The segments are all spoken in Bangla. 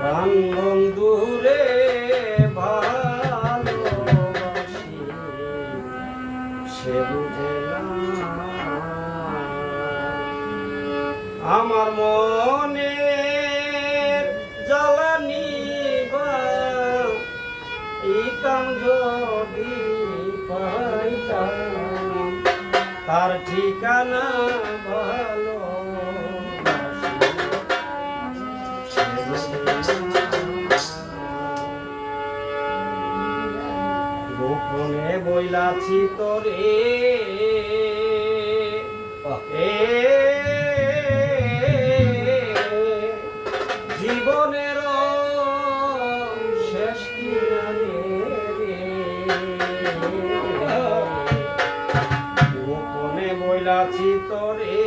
প্রাণ বন্ধুরে ভালোবাসি। আমার মনে জ্বালানি বা ইতাম তার ঠিকানা গোপনে বইলাছি তোরে। এ জীবনের শেষ রে। গোপনে বইলাছি তোরে।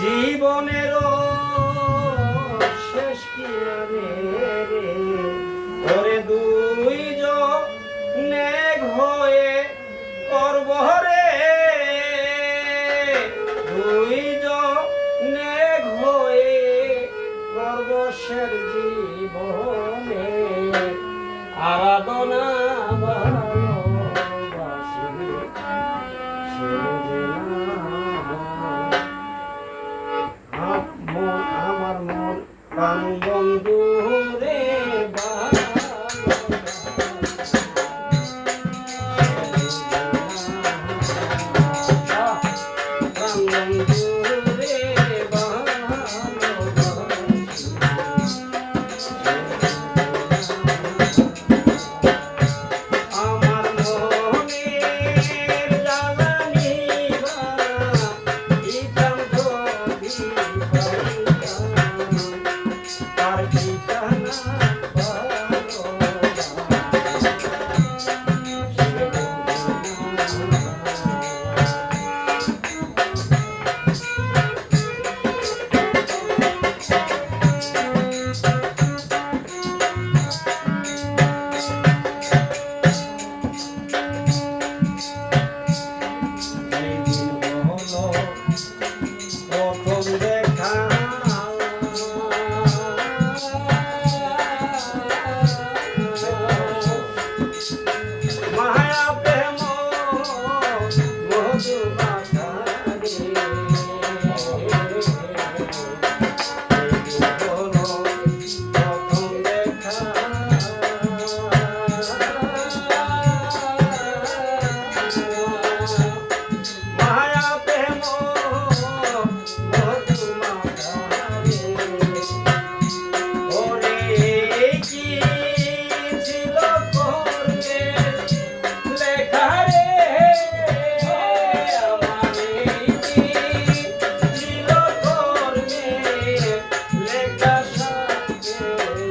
জীবনের শেষ কিনারে রে করবশের জীবনে আরাধনা না মন আমার প্রাণ বন্ধু রে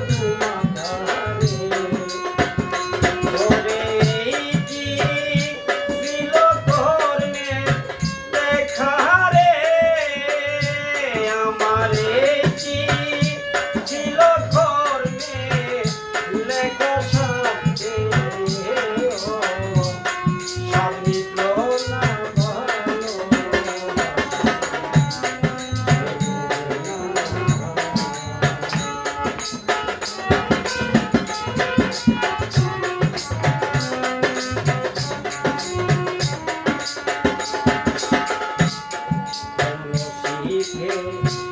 모두 Adios.